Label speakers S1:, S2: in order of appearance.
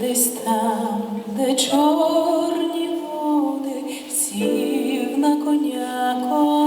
S1: Десь там, де чорні води, сів на коня.